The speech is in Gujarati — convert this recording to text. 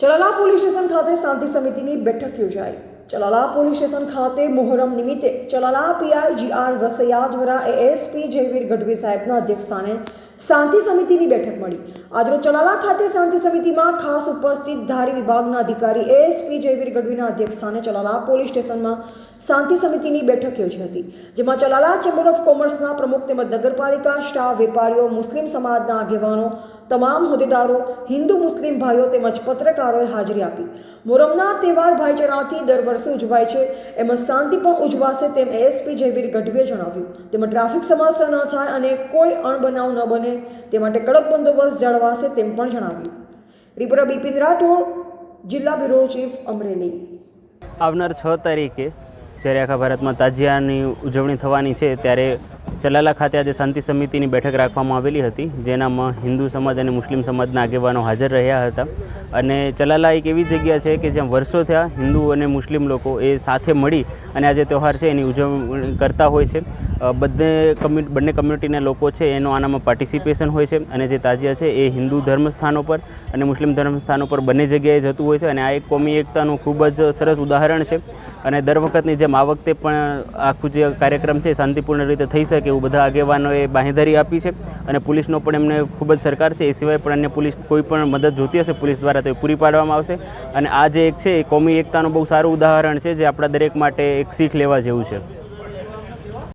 ચલાલા પોલીસ સ્ટેશન ખાતે શાંતિ સમિતિની બેઠક યોજાઈ. ચલાલા પોલીસ સ્ટેશન ખાતે મોહરમ નિમિત્તે Chalala PI G R Vasaiya દ્વારા એએસપી જયવીર ગઢવી સાહેબના અધ્યક્ષસ્થાને શાંતિ સમિતિની બેઠક મળી. આજરોજ ચલાલા ખાતે શાંતિ સમિતિમાં ખાસ ઉપસ્થિત ધારી વિભાગના અધિકારી એએસપી જયવીર ગઢવીના અધ્યક્ષસ્થાને ચલાલા પોલીસ સ્ટેશનમાં શાંતિ સમિતિની બેઠક યોજી હતી, જેમાં ચલાલા ચેમ્બર ઓફ કોમર્સના પ્રમુખ તેમજ નગરપાલિકા, સ્ટાફ, વેપારીઓ, મુસ્લિમ સમાજના આગેવાનો, તમામ હોદ્દેદારો, હિન્દુ મુસ્લિમ ભાઈઓ તેમજ પત્રકારોએ હાજરી આપી. મોરમના તહેવાર ભાઈચારાથી દર વર્ષે ઉજવાય છે. એમાં શાંતિ પણ ઉજવાશે તેમ એએસપી જયવીર ગઢવીએ જણાવ્યું. તેમાં ટ્રાફિક સમસ્યા ન થાય અને કોઈ અણબનાવ ન બને. તે માટે કડક બંદોબસ્ત જાળવાશે તેમ પણ જણાવ્યું. રિપોર્ટર બિપિન રાઠોડ, જિલ્લા બ્યુરો ચીફ અમરેલી. આવનાર છ તારીખે જ્યારે આખા ભારતમાં તાજિયાની ઉજવણી થવાની છે, ત્યારે ચલાલા ખાતે આજે શાંતિ સમિતિની બેઠક રાખવામાં આવેલી હતી, જેનામાં હિન્દુ સમાજ અને મુસ્લિમ સમાજના આગેવાનો હાજર રહ્યા હતા. અને ચલાલા એક એવી જગ્યા છે કે જ્યાં વર્ષો થયા હિન્દુ અને મુસ્લિમ લોકો એ સાથે મળી અને આજે તહેવાર છે, એની ઉજવણી કરતા હોય છે. બધે કમ્યુ, બંને કમ્યુનિટીના લોકો છે, એનો આનામાં પાર્ટિસિપેશન હોય છે અને જે તાજિયા છે એ હિન્દુ ધર્મસ્થાનો પર અને મુસ્લિમ ધર્મસ્થાનો પર બંને જગ્યાએ જતું હોય છે. અને આ એક કોમી એકતાનું ખૂબ જ સરસ ઉદાહરણ છે. અને દર વખતની જેમ આ વખતે પણ આખું જે કાર્યક્રમ છે શાંતિપૂર્ણ રીતે થઈ શકે એવું બધા આગેવાનોએ બાંહેધરી આપી છે અને પોલીસનો પણ એમને ખૂબ જ સરકાર છે. એ સિવાય પણ અન્ય પોલીસ કોઈ પણ મદદ જોતી હશે પોલીસ દ્વારા તો એ પૂરી પાડવામાં આવશે. અને આ જે એક છે, એ કોમી એકતાનું બહુ સારું ઉદાહરણ છે, જે આપણા દરેક માટે એક શીખ લેવા જેવું છે.